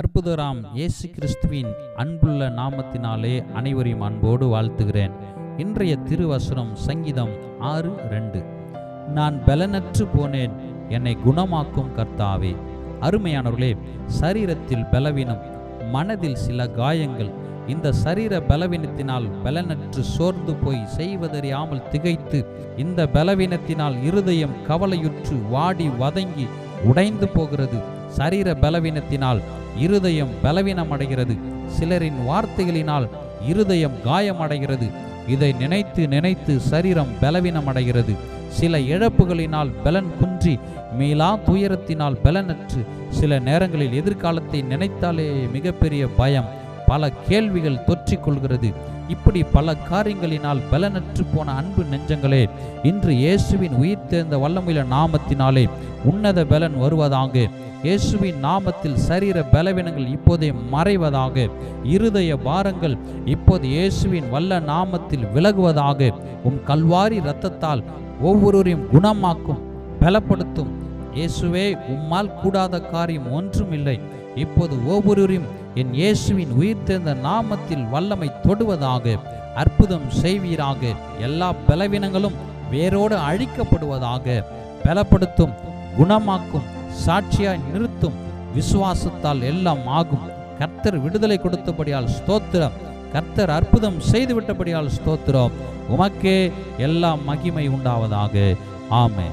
அற்புதராம் இயேசு கிறிஸ்துவின் அன்புள்ள நாமத்தினாலே அனைவரையும் அன்போடு வாழ்த்துகிறேன். இன்றைய திருவசனம் சங்கீதம் ஆறு ரெண்டு. நான் பலனற்று போனேன் என்னை குணமாக்கும் கர்த்தாவே. அருமையானவர்களே சரீரத்தில் பலவீனம் மனதில் சில காயங்கள் இந்த சரீர பலவீனத்தினால் பலனற்று சோர்ந்து போய் செய்வதறியாமல் திகைத்து இந்த பலவீனத்தினால் இருதயம் கவலையுற்று வாடி வதங்கி உடைந்து போகிறது. சரீர பலவீனத்தினால் இருதயம் பலவீனமடைகிறது. சிலரின் வார்த்தைகளினால் இருதயம் காயமடைகிறது. இதை நினைத்து நினைத்து சரீரம் பலவீனமடைகிறது. சில இழப்புகளினால் பலன் குன்றி மீளா துயரத்தினால் பலனற்று சில நேரங்களில் எதிர்காலத்தை நினைத்தாலே மிகப்பெரிய பயம். பல கேள்விகள் தொற்றிக்கொள்கிறது. இப்படி பல காரியங்களினால் பலனற்று போன அன்பு நெஞ்சங்களே இன்று இயேசுவின் உயிர் தேர்ந்த வல்லமையில நாமத்தினாலே உன்னத பலன் வருவதாக. இயேசுவின் நாமத்தில் சரீர பலவீனங்கள் இப்போதே மறைவதாக. இருதய பாரங்கள் இப்போது இயேசுவின் வல்ல நாமத்தில் விலகுவதாக. உம் கல்வாரி இரத்தத்தால் ஒவ்வொருவரையும் குணமாக்கும் பலப்படுத்தும் இயேசுவே உம்மால் கூடாத காரியம் ஒன்றும் இல்லை இப்போது ஒவ்வொருவரையும் என் இயேசுவின் உயிர் தேர்ந்த நாமத்தில் வல்லமை தொடுவதாக அற்புதம் செய்வீராக எல்லா பலவீனங்களும் வேரோடு அழிக்கப்படுவதாக பலப்படுத்தும் குணமாக்கும் சாட்சியாய் நிறுத்தும் விசுவாசத்தால் எல்லாம் ஆகும். கர்த்தர் விடுதலை கொடுத்தபடியால் ஸ்தோத்திரம். கர்த்தர் அற்புதம் செய்துவிட்டபடியால் ஸ்தோத்திரம். உமக்கே எல்லா மகிமை உண்டாவதாக. ஆமே